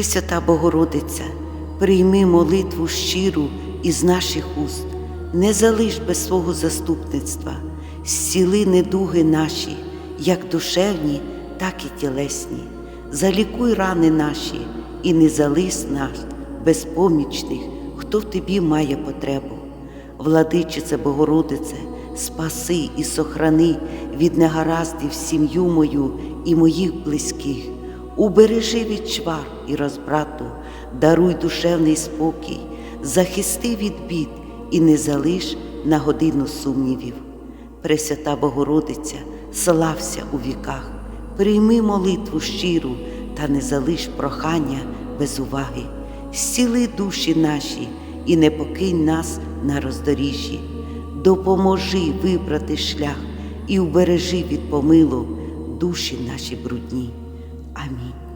Пресвята Богородиця, прийми молитву щиру із наших уст, не залиш без свого заступництва, зціли недуги наші, як душевні, так і тілесні. Залікуй рани наші і не залиш нас безпомічних, хто в тобі має потребу. Владичице Богородице, спаси і сохрани від негараздів сім'ю мою і моїх близьких, убережи від чвар і розбрату, даруй душевний спокій, захисти від бід і не залиш на годину сумнівів. Пресвята Богородиця, слався у віках, прийми молитву щиру та не залиш прохання без уваги, зціли душі наші і не покинь нас на роздоріжжі, допоможи вибрати шлях і убережи від помилу душі наші брудні. I mean.